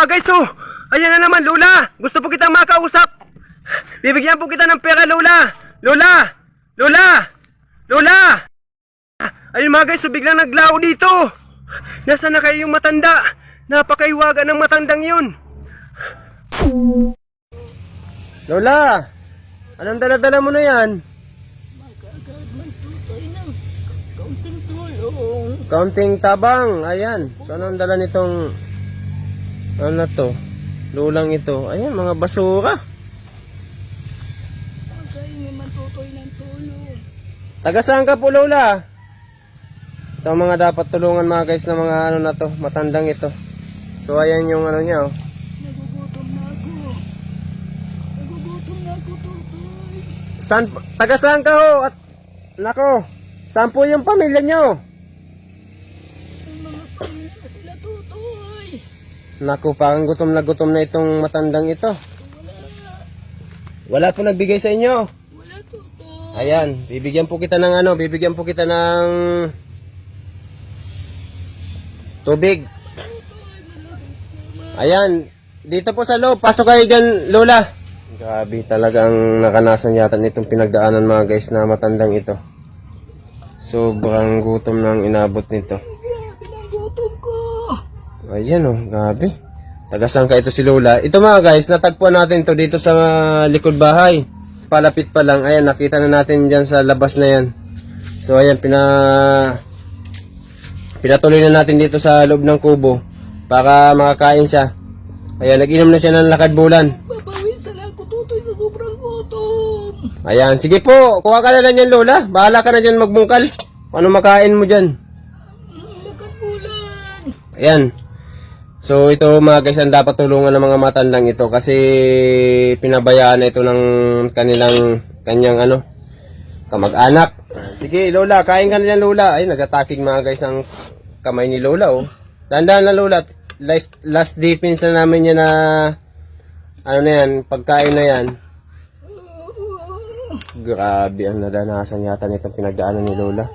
mga guys, oh. Ayan na naman, Lola. Gusto po kitang makausap. Bibigyan po kita ng pera, Lola. Lola! Lola! Lola! Ayun mga guys, so biglang naglao dito. Nasaan na kayo yung matanda? Napakaiwaga ng matandang yun. Lola! Anong dala-dala mo na yan? Magkagad man tutoy ng kaunting tulong. Counting tabang. Ayan. So, anong dala nitong... Ano na to? Lulang ito. Ayan, mga basura. Magkain man tutoy ng tulong. Taga saan ka po, Lola? Ito mga dapat tulungan mga guys na mga ano na to, matandang ito. So ayan yung ano niya oh. Nagugutom na ako. Nagugutom na ako, tutoy. Saan, taga saan ka ho? At, nako, saan po yung pamilya nyo? Ang mga pamilya sila, tutoy. Nako, parang gutom na gutom na itong matandang ito. Wala po nagbigay sa inyo. Wala. Ayan, bibigyan po kita ng ano, bibigyan po kita ng tubig. Ayan, dito po sa loob. Pasok kayo dyan, Lola. Grabe talagang nakanasan yata nitong pinagdaanan mga guys na matandang ito. Sobrang gutom nang inabot nito. Grabe ng gutom ko. Ayan oh, grabe. Tagasang ka ito si Lola. Ito mga guys, natagpuan natin to dito sa likod bahay. Palapit pa lang. Ayan, nakita na natin dyan sa labas na yan. So ayan, pina... Pinatuloy na natin dito sa loob ng kubo para makakain siya. Ayan, nag-inom na siya ng lakad bulan. Papawisan ako, tutoy, sa sobrang gutom. Ayan, sige po, kuha ka na lang yan Lola. Bahala ka na dyan magbungkal. Paano makain mo dyan? Lakat bulan. Ayan. So ito mga guys, ang dapat tulungan ng mga matandang ito kasi pinabayaan na ito ng kanilang kanyang ano, kamag-anak. Sige Lola, kain ka na dyan Lola. Ay, nagataking mga guys ang kamay ni Lola oh. Tandaan na Lola, last, last defense na namin yan na ano na yan, pagkain na yan. Grabe ang nadanasan yata nitong pinagdaanan ni Lola.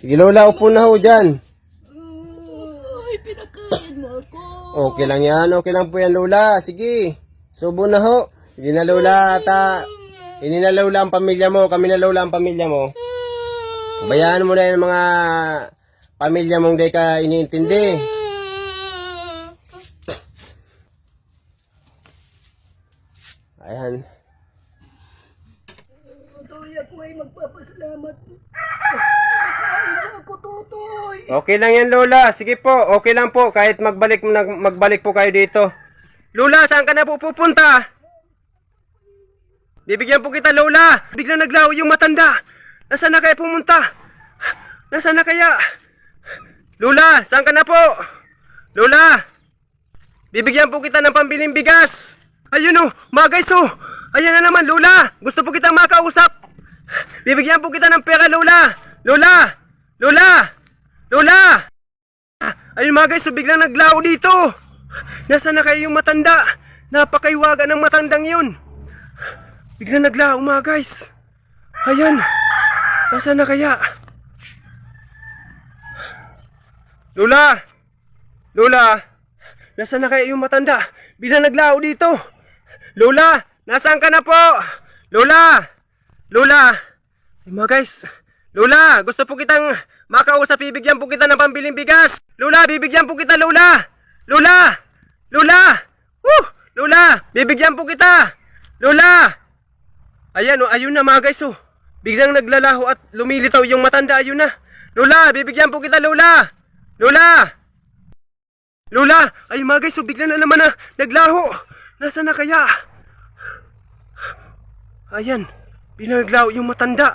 Sige Lola, upo na ho dyan. Pinakain mo ako. Okay lang yan, okay lang po yan Lola. Sige, subo na ho. Sige na Lola, ta. Hindi na Lola ang pamilya mo, kami na Lola ang pamilya mo. Bayaan mo na yung mga pamilya mong di ka iniintindi. Ayan. Tutoy, ako ay magpapasalamat. Okay lang yan Lola, sige po, okay lang po kahit magbalik magbalik po kayo dito. Lola, saan ka na po pupunta? Bibigyan po kita Lola. Biglang naglaho yung matanda. Nasaan na kaya pumunta? Nasaan na kaya? Lola, saan ka na po? Lola, bibigyan po kita ng pambiling bigas. Ayun oh, mga guys oh. Ayan na naman Lola, gusto po kitang makausap. Bibigyan po kita ng pera Lola. Lola, Lola, Lola. Ayun mga guys, so biglang naglaho dito. Nasaan na kayo yung matanda? Napakaiwaga ng matandang yun. Biglang naglaho mga guys. Ayan. Nasaan na kaya? Lola! Lola! Nasaan na kaya yung matanda? Biglang naglaho dito. Lola! Nasaan ka na po? Lola! Lola! Ay, mga guys. Lola! Gusto po kitang makausap. Bibigyan po kita ng pambiling bigas. Lola! Bibigyan po kita, Lola! Lola! Lola! Woo! Lola! Bibigyan po kita! Lola! Ayan, oh, ayun na mga guys, oh. Biglang naglalaho at lumilitaw yung matanda, ayun na. Lola, bibigyan po kita, Lola! Lola! Lola! Ay mga guys, so bigla na naman na naglaho. Nasaan na kaya? Ayan, biglang naglaho yung matanda.